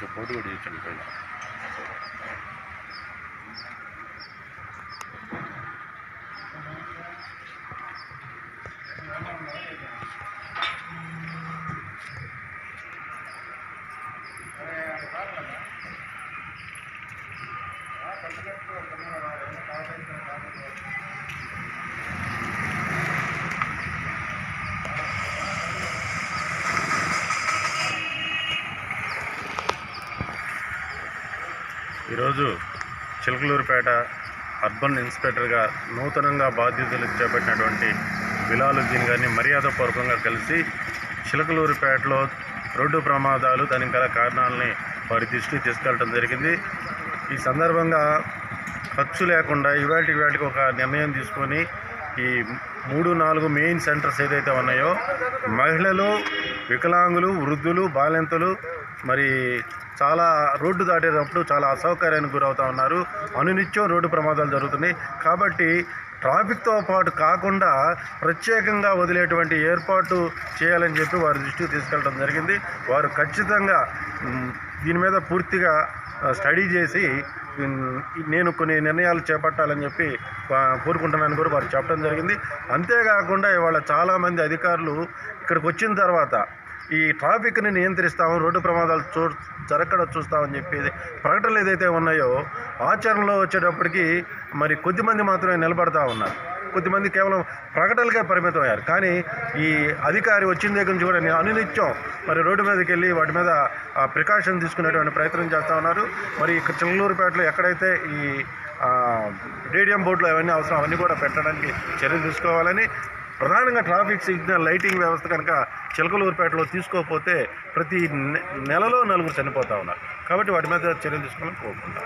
కొంచెం పోటీ కూడా చేయండి ఈరోజు చిలకలూరుపేట అర్బన్ ఇన్స్పెక్టర్గా నూతనంగా బాధ్యతలు చేపట్టినటువంటి బిలాలుద్దీన్ గారిని మర్యాదపూర్వకంగా కలిసి చిలకలూరుపేటలో రోడ్డు ప్రమాదాలు దానికి గల కారణాలని వారి దృష్టికి తీసుకెళ్ళడం జరిగింది. ఈ సందర్భంగా ఖర్చు లేకుండా ఇవాళకి ఇవాటికి ఒక నిర్ణయం తీసుకొని ఈ మూడు నాలుగు మెయిన్ సెంటర్స్ ఏదైతే ఉన్నాయో మహిళలు వికలాంగులు వృద్ధులు బాలింతలు మరి చాలా రోడ్డు దాటేటప్పుడు చాలా అసౌకర్యానికి గురవుతూ ఉన్నారు. అనునిత్యం రోడ్డు ప్రమాదాలు జరుగుతున్నాయి. కాబట్టి ట్రాఫిక్తో పాటు కాకుండా ప్రత్యేకంగా వదిలేటువంటి ఏర్పాటు చేయాలని చెప్పి వారి దృష్టికి తీసుకెళ్ళడం జరిగింది. వారు ఖచ్చితంగా దీని మీద పూర్తిగా స్టడీ చేసి నేను కొన్ని నిర్ణయాలు చేపట్టాలని చెప్పి కోరుకుంటున్నాను కూడా వారు చెప్పడం జరిగింది. అంతేకాకుండా ఇవాళ చాలామంది అధికారులు ఇక్కడికి వచ్చిన తర్వాత ఈ ట్రాఫిక్ని నియంత్రిస్తాము రోడ్డు ప్రమాదాలు చూ జరగకుండా చూస్తామని చెప్పేది ప్రకటనలు ఏదైతే ఉన్నాయో ఆచరణలో వచ్చేటప్పటికి మరి కొద్దిమంది మాత్రమే నిలబడతా ఉన్నారు. కొద్దిమంది కేవలం ప్రకటనలకే పరిమితం అయ్యారు కానీ ఈ అధికారి వచ్చిన దగ్గర నుంచి కూడా నేను అనునిత్యం మరి రోడ్డు మీదకి వెళ్ళి వాటి మీద ప్రికాషన్ తీసుకునేటువంటి ప్రయత్నం చేస్తూ ఉన్నారు. మరి ఇక్కడ చిల్లూరుపేటలో ఎక్కడైతే ఈ రేడియం బోర్డులు అవన్నీ అవసరం అవన్నీ కూడా పెట్టడానికి చర్యలు తీసుకోవాలని ప్రధానంగా ట్రాఫిక్ సిగ్నల్ లైటింగ్ వ్యవస్థ కనుక చిలకలూరుపేటలో తీసుకోకపోతే ప్రతి నె- నెలలో నలుగురు చనిపోతూ ఉన్నారు. కాబట్టి వాటి మీద చర్యలు తీసుకోవాలని కోరుకుంటాం